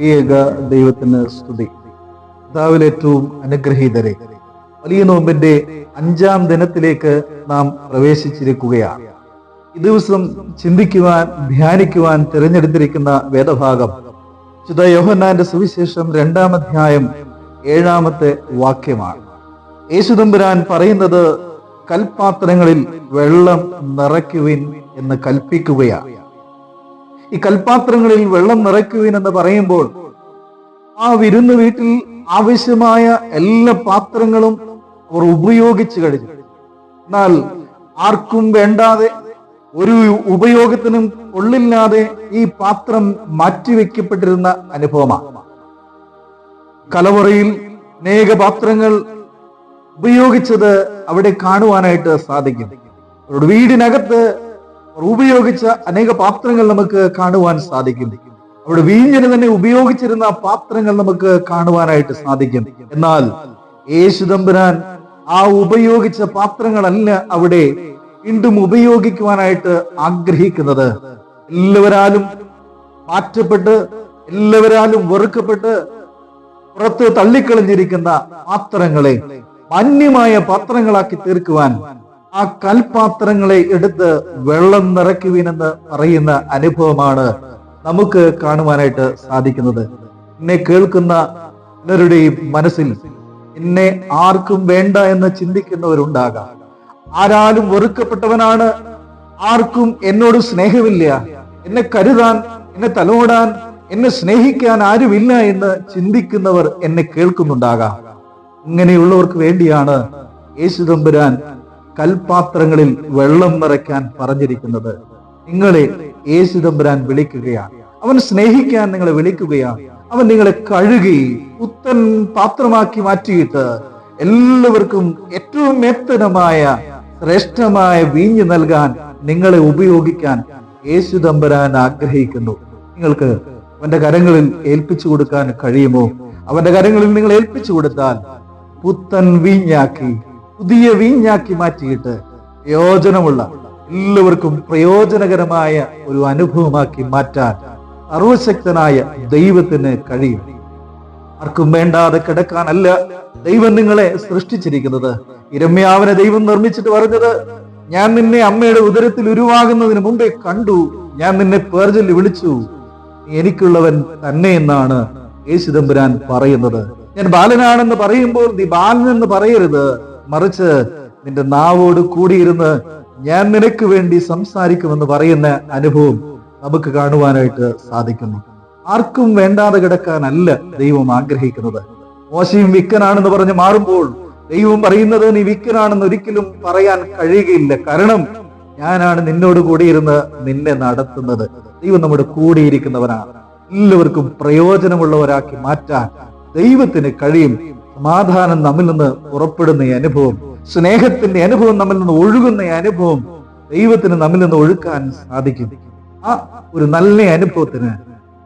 ഏക ദൈവത്തിന് സ്തുതി. കർത്താവിൽ ഏറ്റവും അനുഗ്രഹീതരെ വലിയ നോമ്പിന്റെ അഞ്ചാം ദിനത്തിലേക്ക് നാം പ്രവേശിച്ചിരിക്കുകയാണ്. ഈ ദിവസം ചിന്തിക്കുവാൻ ധ്യാനിക്കുവാൻ തിരഞ്ഞെടുത്തിരിക്കുന്ന വേദഭാഗം ചുത യോഹന്നാന്റെ സുവിശേഷം രണ്ടാം അധ്യായം ഏഴാമത്തെ വാക്യമാണ്. യേശുദമ്പുരാൻ പറയുന്നത് കൽപാത്രങ്ങളിൽ വെള്ളം നിറയ്ക്കുവിൻ എന്ന് കൽപ്പിക്കുകയാണ്. ഈ കൽപാത്രങ്ങളിൽ വെള്ളം നിറയ്ക്കുവിൻ എന്ന് പറയുമ്പോൾ ആ വിരുന്ന് വീട്ടിൽ ആവശ്യമായ എല്ലാ പാത്രങ്ങളും അവർ ഉപയോഗിച്ചു കഴിഞ്ഞു. എന്നാൽ ആർക്കും വേണ്ടാതെ ഒരു ഉപയോഗത്തിനും കൊള്ളില്ലാതെ ഈ പാത്രം മാറ്റിവെക്കപ്പെട്ടിരുന്ന അനുഭവമാണ്. കലവറയിൽ അനേക പാത്രങ്ങൾ ഉപയോഗിച്ചത് അവിടെ കാണുവാനായിട്ട് സാധിക്കും. അവരുടെ വീടിനകത്ത് ഉപയോഗിച്ച അനേക പാത്രങ്ങൾ നമുക്ക് കാണുവാൻ സാധിക്കും. അവിടെ വീഞ്ഞിന് തന്നെ ഉപയോഗിച്ചിരുന്ന പാത്രങ്ങൾ നമുക്ക് കാണുവാനായിട്ട് സാധിക്കും. എന്നാൽ യേശുദമ്പുരാൻ ആ ഉപയോഗിച്ച പാത്രങ്ങളല്ല അവിടെ വീണ്ടും ഉപയോഗിക്കുവാനായിട്ട് ആഗ്രഹിക്കുന്നത്. എല്ലാവരാലും മാറ്റപ്പെട്ട് എല്ലാവരാലും വെറുക്കപ്പെട്ട് പുറത്ത് തള്ളിക്കളഞ്ഞിരിക്കുന്ന പാത്രങ്ങളെ മാന്യമായ പാത്രങ്ങളാക്കി തീർക്കുവാൻ ആ കൽപാത്രങ്ങളെ എടുത്ത് വെള്ളം നിറയ്ക്കുവിനെന്ന് പറയുന്ന അനുഭവമാണ് നമുക്ക് കാണുവാനായിട്ട് സാധിക്കുന്നത്. എന്നെ കേൾക്കുന്ന പലരുടെയും മനസ്സിൽ എന്നെ ആർക്കും വേണ്ട എന്ന് ചിന്തിക്കുന്നവരുണ്ടാകാം. ആരാലും വെറുക്കപ്പെട്ടവനാണ്. ആർക്കും എന്നോട് സ്നേഹമില്ല. എന്നെ കരുതാൻ എന്നെ തലോടാൻ എന്നെ സ്നേഹിക്കാൻ ആരുമില്ല എന്ന് ചിന്തിക്കുന്നവർ എന്നെ കേൾക്കുന്നുണ്ടാകാം. ഇങ്ങനെയുള്ളവർക്ക് വേണ്ടിയാണ് യേശുദമ്പുരാൻ കൽപാത്രങ്ങളിൽ വെള്ളം നിറയ്ക്കാൻ പറഞ്ഞിരിക്കുന്നത്. നിങ്ങളെ യേശുദമ്പുരാൻ വിളിക്കുകയാണ്. അവൻ സ്നേഹിക്കാൻ നിങ്ങളെ വിളിക്കുകയാണ്. അവൻ നിങ്ങളെ കഴുകി പുത്തൻ പാത്രമാക്കി മാറ്റിയിട്ട് എല്ലാവർക്കും ഏറ്റവും മേത്തനമായ ശ്രേഷ്ഠമായ വീഞ്ഞ് നൽകാൻ നിങ്ങളെ ഉപയോഗിക്കാൻ യേശു തമ്പുരാൻ ആഗ്രഹിക്കുന്നു. നിങ്ങൾക്ക് അവന്റെ കരങ്ങളിൽ ഏൽപ്പിച്ചു കൊടുക്കാൻ കഴിയുമോ? അവന്റെ കരങ്ങളിൽ നിങ്ങൾ ഏൽപ്പിച്ചു കൊടുത്താൽ പുത്തൻ വീഞ്ഞാക്കി പുതിയ വീഞ്ഞാക്കി മാറ്റിയിട്ട് പ്രയോജനമുള്ള എല്ലാവർക്കും പ്രയോജനകരമായ ഒരു അനുഭവമാക്കി മാറ്റാൻ സർവശക്തനായ ദൈവത്തിന് കഴിയും. ആർക്കും വേണ്ടാതെ കിടക്കാനല്ല ദൈവം നിങ്ങളെ സൃഷ്ടിച്ചിരിക്കുന്നത്. ഇരമ്യാവിനെ ദൈവം നിർമ്മിച്ചിട്ട് പറഞ്ഞത് ഞാൻ നിന്നെ അമ്മയുടെ ഉദരത്തിൽ ഉരുവാകുന്നതിന് മുമ്പേ കണ്ടു. ഞാൻ നിന്നെ പേർജല്ലി വിളിച്ചു. എനിക്കുള്ളവൻ തന്നെ എന്നാണ് യേശുദമ്പുരാൻ പറയുന്നത്. ഞാൻ ബാലനാണെന്ന് പറയുമ്പോൾ നീ ബാലൻ എന്ന് പറയരുത്. മറിച്ച് നിന്റെ നാവോട് കൂടിയിരുന്ന് ഞാൻ നിനക്ക് വേണ്ടി സംസാരിക്കുമെന്ന് പറയുന്ന അനുഭവം നമുക്ക് കാണുവാനായിട്ട് സാധിക്കുന്നു. ആർക്കും വേണ്ടാതെ കിടക്കാനല്ല ദൈവം ആഗ്രഹിക്കുന്നത്. മോശയും വിക്കനാണെന്ന് പറഞ്ഞ് മാറുമ്പോൾ ദൈവം പറയുന്നത് നീ വിക്കനാണെന്ന് ഒരിക്കലും പറയാൻ കഴിയുകയില്ല. കാരണം ഞാനാണ് നിന്നോട് കൂടിയിരുന്ന് നിന്നെ നടത്തുന്നത്. ദൈവം നമ്മുടെ കൂടിയിരിക്കുന്നവനാണ്. എല്ലാവർക്കും പ്രയോജനമുള്ളവരാക്കി മാറ്റാൻ ദൈവത്തിന് കഴിയും. സമാധാനം നമ്മിൽ നിന്ന് പുറപ്പെടുന്ന അനുഭവം സ്നേഹത്തിന്റെ അനുഭവം നമ്മിൽ നിന്ന് ഒഴുകുന്ന അനുഭവം ദൈവത്തിന് നമ്മിൽ നിന്ന് ഒഴുക്കാൻ സാധിക്കും. ആ ഒരു നല്ല അനുഭവത്തിന്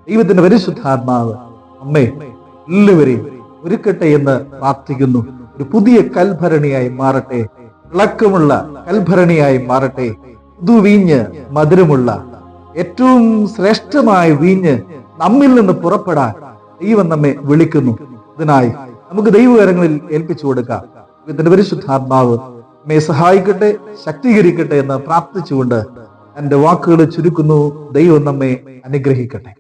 ദൈവത്തിന്റെ പരിശുദ്ധാത്മാവ് അമ്മേ എല്ലാവരെയും ഒരുക്കട്ടെ എന്ന് പ്രാർത്ഥിക്കുന്നു. ഒരു പുതിയ കൽഭരണിയായി മാറട്ടെ ഇളക്കമുള്ള കൽഭരണിയായി മാറട്ടെ പുതുവീഞ്ഞ് മധുരമുള്ള ഏറ്റവും ശ്രേഷ്ഠമായ വീഞ്ഞ് നമ്മിൽ നിന്ന് പുറപ്പെടാൻ ദൈവം നമ്മെ വിളിക്കുന്നു. ഇതിനായി നമുക്ക് ദൈവകരങ്ങളിൽ ഏൽപ്പിച്ചു കൊടുക്കാം. ദൈവത്തിന്റെ പരിശുദ്ധാത്മാവ് മേ സഹായിക്കട്ടെ ശക്തീകരിക്കട്ടെ എന്ന് പ്രാർത്ഥിച്ചുകൊണ്ട് എന്റെ വാക്കുകൾ ചുരുക്കുന്നു. ദൈവം നമ്മെ അനുഗ്രഹിക്കട്ടെ.